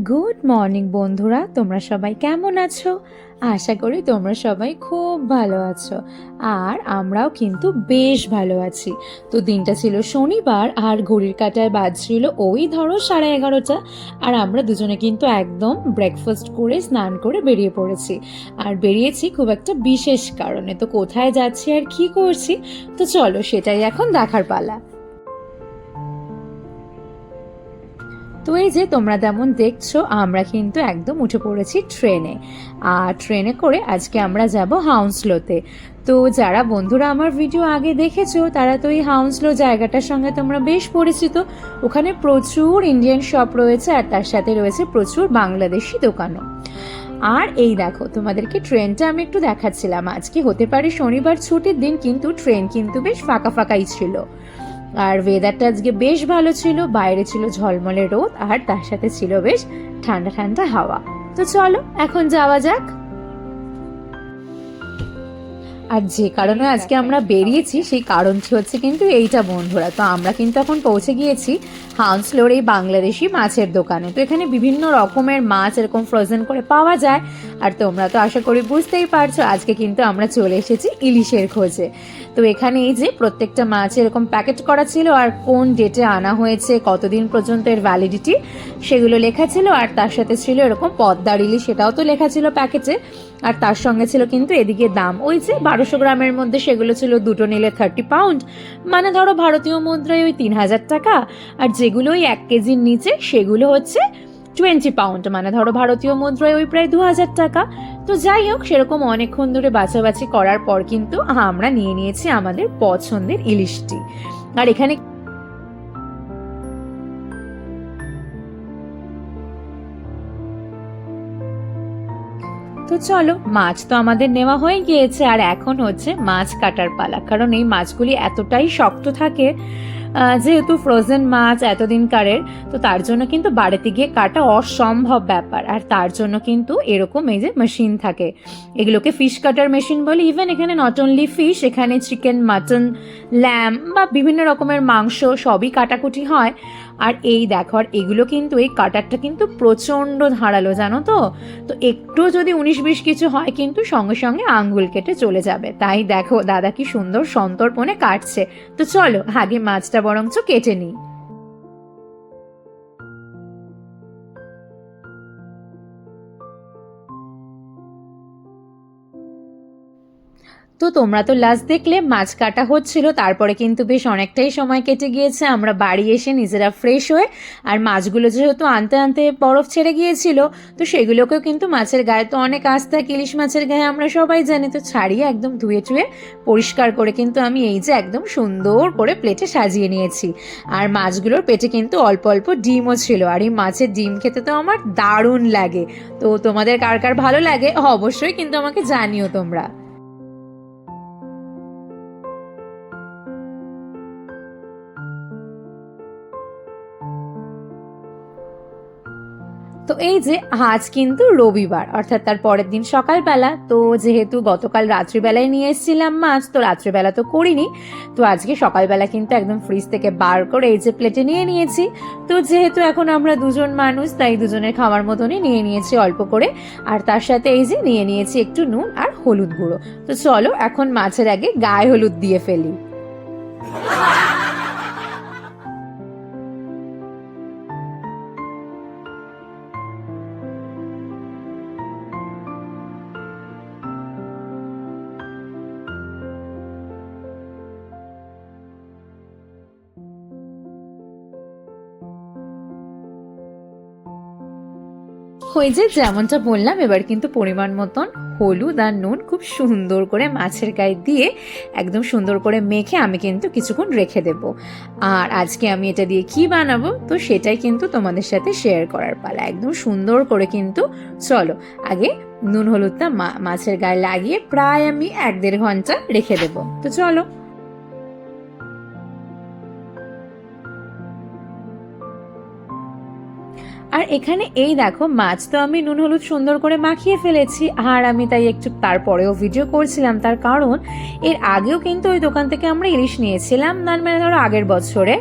Good morning বন্ধুরা। তোমরা সবাই কেমন আছো? আশা করি তোমরা সবাই খুব ভালো আছো। আর আমরাও কিন্তু বেশ ভালো আছি। তো দিনটা ছিল শনিবার, আর ঘড়ির কাটায় বাজছিল ওই ধরো সাড়ে এগারোটা। আর আমরা দুজনে কিন্তু একদম ব্রেকফাস্ট করে, স্নান করে বেরিয়ে পড়েছি। আর বেরিয়েছি খুব একটা বিশেষ কারণে। তো কোথায় যাচ্ছি আর কি করছি? তো চলো সেটাই এখন দেখার পালা। তো এই যে তোমরা যেমন দেখছ, আমরা কিন্তু একদম উঠে পড়েছি ট্রেনে। আর ট্রেনে করে আজকে আমরা যাব হাউন্সলোতে। তো যারা বন্ধুরা আমার ভিডিও আগে দেখেছ, তারা তো এই হাউন্সলো জায়গাটার সঙ্গে তোমরা বেশ পরিচিত। ওখানে প্রচুর ইন্ডিয়ান শপ রয়েছে আর তার সাথে রয়েছে প্রচুর বাংলাদেশি দোকানও। আর এই দেখো, তোমাদেরকে ট্রেনটা আমি একটু দেখাচ্ছিলাম। আজকে হতে পারে শনিবার ছুটির দিন, কিন্তু ট্রেন কিন্তু বেশ ফাঁকা ফাঁকাই ছিল। আর ওয়েদারটা আজকে বেশ ভালো ছিল, বাইরে ছিল ঝলমলে রোদ, আর তার সাথে ছিল বেশ ঠান্ডা ঠান্ডা হাওয়া। তো চলো, এখন যাওয়া যাক। আর যে কারণে আজকে আমরা বেরিয়েছি, সেই কারণটি হচ্ছে কিন্তু এইটা বন্ধুরা। তো আমরা কিন্তু এখন পৌঁছে গিয়েছি হাউন্সলোর এই বাংলাদেশি মাছের দোকানে। তো এখানে বিভিন্ন রকমের মাছ এরকম ফ্রোজেন করে পাওয়া যায়। আর তোমরা তো আশা করি বুঝতেই পারছ, আজকে কিন্তু আমরা চলে এসেছি ইলিশের খোঁজে। তো এখানে এই যে প্রত্যেকটা মাছ এরকম প্যাকেট করা ছিল আর কোন ডেটে আনা হয়েছে, কতদিন পর্যন্ত এর ভ্যালিডিটি সেগুলো লেখা ছিল আর তার সাথে ছিল এরকম পদ্মার ইলিশ সেটাও তো লেখা ছিল প্যাকেটে আর তার সঙ্গে ছিল কিন্তু এদিকে দাম। ওই যে বারোশো গ্রামের মধ্যে সেগুলো ছিল দুটো নিলে থার্টি পাউন্ড মানে ধরো ভারতীয় মুদ্রায় ওই তিন হাজার টাকা। আর যেগুলো ওই এক কেজির নিচে, সেগুলো হচ্ছে টোয়েন্টি পাউন্ড। মানে ধরো ভারতীয় মুদ্রায় ওই প্রায় দু হাজার টাকা। তো যাই হোক, সেরকম অনেকক্ষণ ধরে বাছাবাছি করার পর কিন্তু আমরা নিয়ে নিয়েছি আমাদের পছন্দের ইলিশটি। আর এখানে তো চলো, মাছ তো আমাদের নেওয়া হয়ে গিয়েছে। আর এখন হচ্ছে মাছ কাটার পালা। কারণ এই মাছগুলি এতটাই শক্ত থাকে যেহেতু ফ্রোজেন মাছ এতদিনকারের তো তার জন্য কিন্তু বাড়িতে গিয়ে কাটা অসম্ভব ব্যাপার। আর তার জন্য কিন্তু এরকম এই যে মেশিন থাকে। এগুলোকে ফিশ কাটার মেশিন বলে। ইভেন এখানে নট অনলি ফিশ এখানে চিকেন মাটন ল্যাম বা বিভিন্ন রকমের মাংস সবই কাটাকুটি হয়। আর এই দেখো, আর এগুলো কিন্তু, এই কাটারটা কিন্তু প্রচণ্ড ধারালো, জানো তো? তো একটু যদি উনিশ বিশ কিছু হয় কিন্তু সঙ্গে সঙ্গে আঙ্গুল কেটে চলে যাবে। তাই দেখো, দাদা কি সুন্দর সন্তর্পণে কাটছে। তো চলো, আগে মাছটা বরঞ্চ কেটে নিই। তো তোমরা তো লাস্ট দেখলে মাছ কাটা হচ্ছিল, তারপরে কিন্তু বেশ অনেকটাই সময় কেটে গিয়েছে, আমরা বাড়ি এসে নিজেরা ফ্রেশ হয়ে, আর মাছগুলো যেহেতু আনতে আনতে বরফ ছেড়ে গিয়েছিল, তো সেগুলোকেও কিন্তু মাছের গায়ে তো অনেক আস্থা ইলিশ মাছের গায়ে আমরা সবাই জানি, তো ছাড়িয়ে একদম ধুয়ে টুয়ে পরিষ্কার করে কিন্তু আমি এই যে একদম সুন্দর করে প্লেটে সাজিয়ে নিয়েছি। আর মাছগুলোর পেটে কিন্তু অল্প অল্প ডিমও ছিল, আর এই মাছের ডিম খেতে তো আমার দারুণ লাগে। তো তোমাদের কার কার ভালো লাগে অবশ্যই কিন্তু আমাকে জানিও তোমরা। তো এই যে আজ কিন্তু রবিবার, অর্থাৎ তার পরের দিন সকালবেলা, তো যেহেতু গতকাল রাত্রিবেলায় নিয়ে এসেছিলাম মাছ, তো রাত্রিবেলা তো করিনি, তো আজকে সকালবেলা কিন্তু একদম ফ্রিজ থেকে বার করে এই যে প্লেটে নিয়ে নিয়েছি। তো যেহেতু এখন আমরা দুজন মানুষ, তাই দুজনের খাওয়ার মতনই নিয়ে নিয়েছি অল্প করে, আর তার সাথে এই যে নিয়ে নিয়েছি একটু নুন আর হলুদ গুঁড়ো। তো চলো এখন মাছের আগে গায়ে হলুদ দিয়ে ফেলি। ওই যে যেমনটা বললাম, এবার কিন্তু পরিমাণ মতন হলুদ আর নুন খুব সুন্দর করে মাছের গায়ে দিয়ে, একদম সুন্দর করে মেখে আমি কিন্তু কিছুক্ষণ রেখে দেব। আর আজকে আমি এটা দিয়ে কি বানাবো? তো সেটাই কিন্তু তোমাদের সাথে শেয়ার করার পালা। একদম সুন্দর করে কিন্তু চলো, আগে নুন হলুদটা মাছের গায়ে লাগিয়ে প্রায় আমি এক দেড় ঘণ্টা রেখে দেবো। তো চলো। আর এখানে এই দেখো, মাছ তো আমি নুন, হলুদ সুন্দর করে মাখিয়ে ফেলেছি, আর আমি তাই একটু তারপরেও ভিডিও করছিলাম। তার কারণ, এর আগেও কিন্তু ওই দোকান থেকে আমরা ইলিশ নিয়েছিলাম, না মানে ধরো আগের বছরে।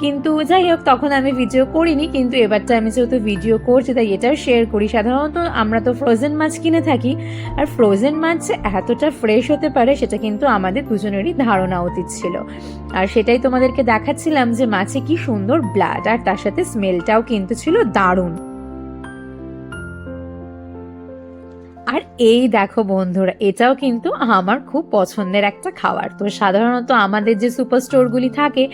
কিন্তু যাই হোক, তখন আমি ভিডিও করিনি, কিন্তু এবারটা আমি যেহেতু ভিডিও করছি, তাই এটাও শেয়ার করি। সাধারণত আমরা তো ফ্রোজেন মাছ কিনে থাকি, আর ফ্রোজেন মাছ এতটা ফ্রেশ হতে পারে, সেটা কিন্তু আমাদের দুজনেরই ধারণা উচিত ছিল। আর সেটাই তোমাদেরকে দেখাচ্ছিলাম যে মাছে কি সুন্দর ব্লাড আর তার সাথে স্মেলটাও কিন্তু ছিল দারুণ। এই দেখো বন্ধুরা, এটাও কিন্তু আমার খুব পছন্দের একটা খাবার। তো সাধারণত আমাদের যে সুপার স্টোরগুলি থাকে,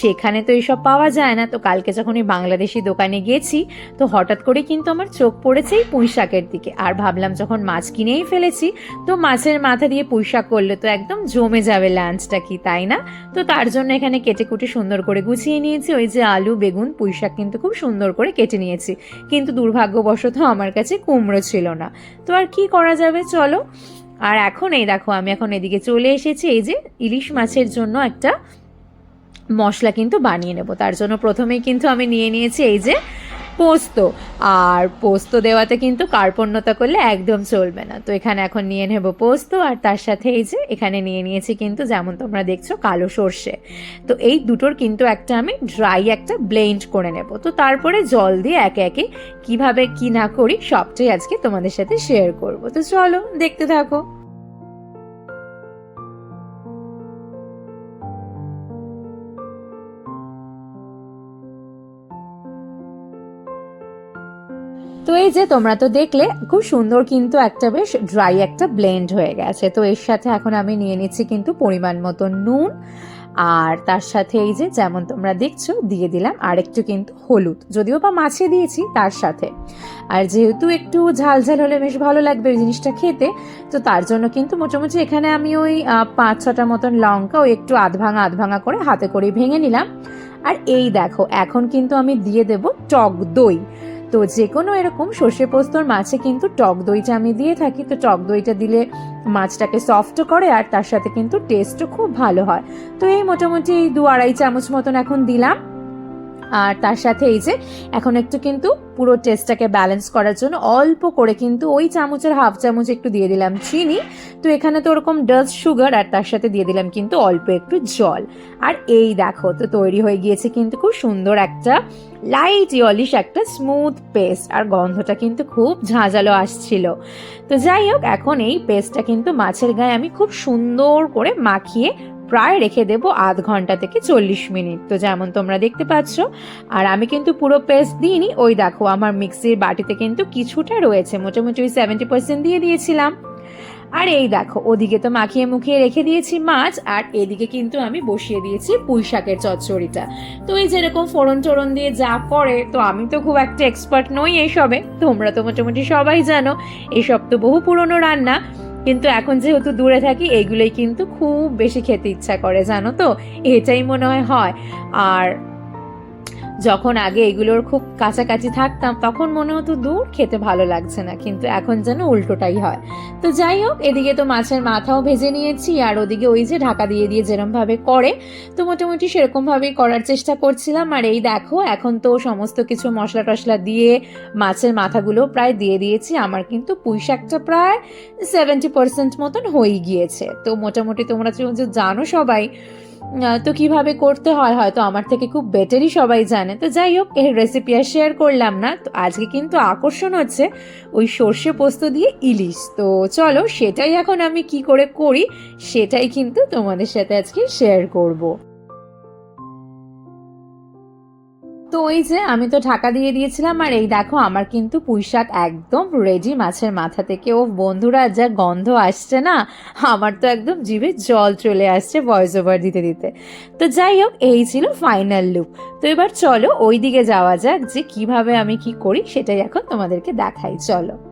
সেখানে তো এইসব পাওয়া যায় না। তো কালকে যখন এই বাংলাদেশি দোকানে গেছি, তো হঠাৎ করে কিন্তু আমার চোখ পড়েছে এই পুঁই শাকের দিকে। আর ভাবলাম যখন মাছ কিনেই ফেলেছি, তো মাছের মাথা দিয়ে পুঁই শাক করলে তো একদম জমে যাবে লাঞ্চটা কি, তাই না? তো তার জন্য এখানে কেটে কুটে সুন্দর করে গুছিয়ে নিয়েছি। ওই যে আলু, বেগুন পুঁই শাক কিন্তু খুব সুন্দর করে কেটে নিয়েছি। কিন্তু দুর্ভাগ্যবশত আমার কাছে কুমড়ো ছিল না। তো আর কি যাবে, চলো। আর এখন এই দেখো, আমি এখন এদিকে চলে এসেছি, এই যে ইলিশ মাছের জন্য একটা মশলা কিন্তু বানিয়ে নেব। তার জন্য প্রথমেই কিন্তু আমি নিয়ে নিয়েছি এই যে পোস্ত। আর পোস্ত দেওয়াতে কিন্তু কার্পণ্যতা করলে একদম চলবে না। তো এখানে এখন নিয়ে নেব পোস্ত, আর তার সাথে এই যে এখানে নিয়ে নিয়েছি কিন্তু যেমন তোমরা দেখছ কালো সর্ষে। তো এই দুটোর কিন্তু একটা আমি ড্রাই একটা ব্লেন্ড করে নেব। তো তারপরে জল দিয়ে একে একে কীভাবে কি না করি সবটাই আজকে তোমাদের সাথে শেয়ার করব। তো চলো দেখতে থাকো। তো এই যে তোমরা তো দেখলে, খুব সুন্দর কিন্তু একটা বেশ ড্রাই একটা ব্লেন্ড হয়ে গেছে। তো এর সাথে এখন আমি নিয়ে নিচ্ছি কিন্তু পরিমাণ মতো নুন। আর তার সাথে এই যে যেমন তোমরা দেখছ, দিয়ে দিলাম আর একটু কিন্তু হলুদ। যদিও বা মাছে দিয়েছি তার সাথে। আর যেহেতু একটু ঝাল ঝাল হলে বেশ ভালো লাগবে ওই জিনিসটা খেতে, তো তার জন্য কিন্তু মোটামুটি এখানে আমি ওই পাঁচ ছটা মতন লঙ্কা ওই একটু আধ ভাঙা আধ ভাঙা করে হাতে করে ভেঙে নিলাম। আর এই দেখো, এখন কিন্তু আমি দিয়ে দেব টক দই। তো যে কোনো এরকম সর্ষে পোস্তর মাছে কিন্তু টক দইটা আমি দিয়ে থাকি। তো টক দইটা দিলে মাছটাকে সফট করে আর তার সাথে কিন্তু টেস্টও খুব ভালো হয়। তো এই মোটামুটি এই দু আড়াই চামচ মতন এখন দিলাম। আর তার সাথে এই যে, এখন একটু কিন্তু পুরো টেস্টটাকে ব্যালেন্স করার জন্য অল্প করে কিন্তু ওই চামচের হাফ চামচ একটু দিয়ে দিলাম চিনি। তো এখানে তো ওরকম ডাস্ট সুগার আর তার সাথে দিয়ে দিলাম কিন্তু অল্প একটু জল। আর এই দেখো, তো তৈরি হয়ে গিয়েছে কিন্তু খুব সুন্দর একটা লাইট ইয়লিশ একটা স্মুথ পেস্ট আর গন্ধটা কিন্তু খুব ঝাঁঝালো আসছিল। তো যাই হোক, এখন এই পেস্টটা কিন্তু মাছের গায়ে আমি খুব সুন্দর করে মাখিয়ে প্রায় রেখে দেবো আধ ঘণ্টা থেকে চল্লিশ মিনিট। তো যেমন তোমরা দেখতে পাচ্ছ, আর আমি কিন্তু পুরো পেস্ট দিইনি। ওই দেখো, আমার মিক্সির বাটিতে কিন্তু কিছুটা রয়েছে। মোটামুটি ওই সেভেন্টি পার্সেন্ট দিয়ে দিয়েছিলাম। আর এই দেখো, ওদিকে তো মাখিয়ে মুখিয়ে রেখে দিয়েছি মাছ, আর এদিকে কিন্তু আমি বসিয়ে দিয়েছি পুঁই শাকের চচ্চড়িটা। তো এই যেরকম ফোড়ন টোড়ন দিয়ে যা করে, তো আমি তো খুব একটা এক্সপার্ট নই এইসবে তোমরা তো মোটামুটি সবাই জানো এইসব তো বহু পুরনো রান্না। কিন্তু এখন যেহেতু দূরে থাকি এইগুলোই কিন্তু খুব বেশি খেতে ইচ্ছা করে, জানো তো? এটাই মনে হয় হয়। আর যখন আগে এগুলোর খুব কাছাকাছি থাকতাম, তখন মনে হতো দূর খেতে ভালো লাগছে না, কিন্তু এখন যেন উল্টোটাই হয়। তো যাই হোক, এদিকে তো মাছের মাথাও ভেজে নিয়েছি, আর ওদিকে ওই যে ঢাকা দিয়ে দিয়ে যেরমভাবে করে, তো মোটামুটি সেরকমভাবেই করার চেষ্টা করছিলাম। আর এই দেখো, এখন তো সমস্ত কিছু মশলা টশলা দিয়ে মাছের মাথাগুলো প্রায় দিয়ে দিয়েছি, আমার কিন্তু পুঁই শাকটা প্রায় সেভেন্টি পার্সেন্ট মতন হয়ে গিয়েছে। তো মোটামুটি তোমরা জানো সবাই তো কীভাবে করতে হয়, হয়তো আমার থেকে খুব বেটারই সবাই জানে। তো যাই হোক, এর রেসিপি আর শেয়ার করলাম না। তো আজকে কিন্তু আকর্ষণ হচ্ছে ওই সর্ষে পোস্ত দিয়ে ইলিশ। তো চলো, সেটাই এখন আমি কি করে করি, সেটাই কিন্তু তোমাদের সাথে আজকে শেয়ার করব। তো ওই যে আমি তো ঢাকা দিয়ে দিয়েছিলাম, আর এই দেখো আমার কিন্তু পুঁইশাক একদম রেডি মাছের মাথা থেকে। ও বন্ধুরা, যা গন্ধ আসছে না, আমার তো একদম জিভে জল চলে আসছে ভয়েস ওভার দিতে দিতে। তো যাই হোক, এই ছিল ফাইনাল লুক তো এবার চলো ওই দিকে যাওয়া যাক যে কীভাবে আমি কি করি সেটাই এখন তোমাদেরকে দেখাই। চলো।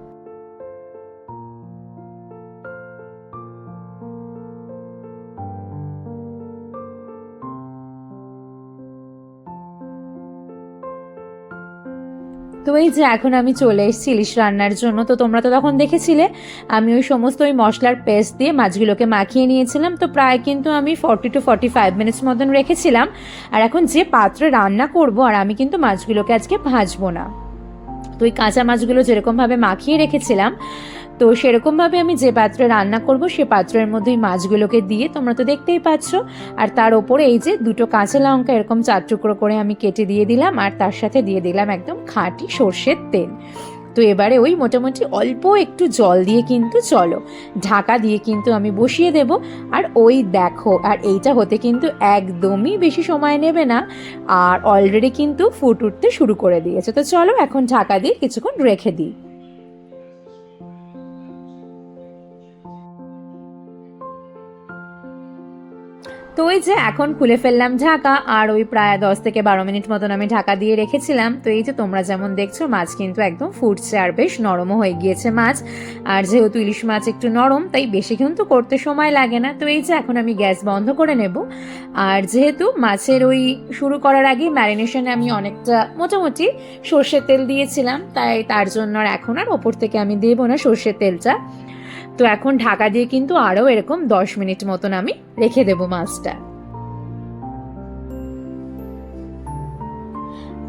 তো এই যে এখন আমি চলে এসেছি ইলিশ রান্নার জন্য, তো তোমরা তো তখন দেখেছিলে, আমি ওই সমস্ত ওই মশলার পেস্ট দিয়ে মাছগুলোকে মাখিয়ে নিয়েছিলাম, তো প্রায় কিন্তু আমি forty to forty five minutes মতন রেখেছিলাম। আর এখন যে পাত্রে রান্না করব আর আমি কিন্তু মাছগুলোকে আজকে ভাজবো না। তো ওই কাঁচা মাছগুলো যেরকমভাবে মাখিয়ে রেখেছিলাম তো সেরকমভাবে আমি যে পাত্রে রান্না করব, সে পাত্রের মধ্যেই মাছগুলোকে দিয়ে তোমরা তো দেখতেই পাচ্ছ। আর তার ওপরে এই যে দুটো কাঁচা লঙ্কা এরকম চার টুকরো করে আমি কেটে দিয়ে দিলাম, আর তার সাথে দিয়ে দিলাম একদম খাঁটি সর্ষের তেল। তো এবারে ওই মোটামুটি অল্প একটু জল দিয়ে কিন্তু চলো, ঢাকা দিয়ে কিন্তু আমি বসিয়ে দেব। আর ওই দেখো, আর এইটা হতে কিন্তু একদমই বেশি সময় নেবে না, আর অলরেডি কিন্তু ফুট উঠতে শুরু করে দিয়েছে। তো চলো এখন ঢাকা দিয়ে কিছুক্ষণ রেখে দিই। তো ওই যে এখন খুলে ফেললাম ঢাকা, আর ওই প্রায় দশ থেকে বারো মিনিট মতন আমি ঢাকা দিয়ে রেখেছিলাম। তো এই যে তোমরা যেমন দেখছ, মাছ কিন্তু একদম ফুটছে আর বেশ নরমও হয়ে গিয়েছে মাছ। আর যেহেতু ইলিশ মাছ একটু নরম, তাই বেশি কিন্তু করতে সময় লাগে না। তো এই যে এখন আমি গ্যাস বন্ধ করে নেব। আর যেহেতু মাছের ওই শুরু করার আগে ম্যারিনেশনে আমি অনেকটা মোটামুটি সর্ষের তেল দিয়েছিলাম, তাই তার জন্য আর এখন আর ওপর থেকে আমি দেবো না সর্ষের তেলটা। তো এখন ঢাকা দিয়ে কিন্তু আরও এরকম দশ মিনিট মতন আমি রেখে দেবো মাছটা।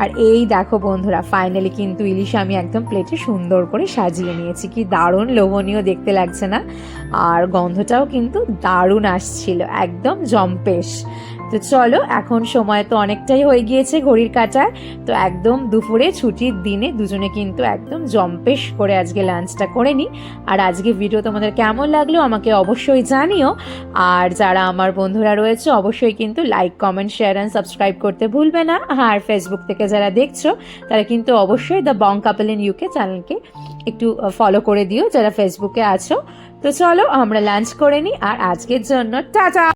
আর এই দেখো বন্ধুরা ফাইনালি কিন্তু ইলিশ আমি একদম প্লেটে সুন্দর করে সাজিয়ে নিয়েছি। কি দারুণ লোভনীয় দেখতে লাগছে না? আর গন্ধটাও কিন্তু দারুণ আসছিল, একদম জম্পেশ। তো চলো, এখন সময় তো অনেকটাই হয়ে গিয়েছে ঘড়ির কাটায় তো একদম দুপুরে ছুটির দিনে দুজনে কিন্তু একদম জম্পেশ করে আজকে লাঞ্চটা করে নিই আর আজকে ভিডিও তোমাদের কেমন লাগল আমাকে অবশ্যই জানিও। আর যারা আমার বন্ধুরা রয়েছে, অবশ্যই কিন্তু like comment share and subscribe করতে ভুলবে না। আর ফেসবুক থেকে যারা দেখছ, তারা কিন্তু অবশ্যই the Bong couple in UK চ্যানেলকে একটু ফলো করে দিও, যারা ফেসবুকে আছো। তো চলো, আমরা লাঞ্চ করে নিই আর আজকের জন্য, টাটা!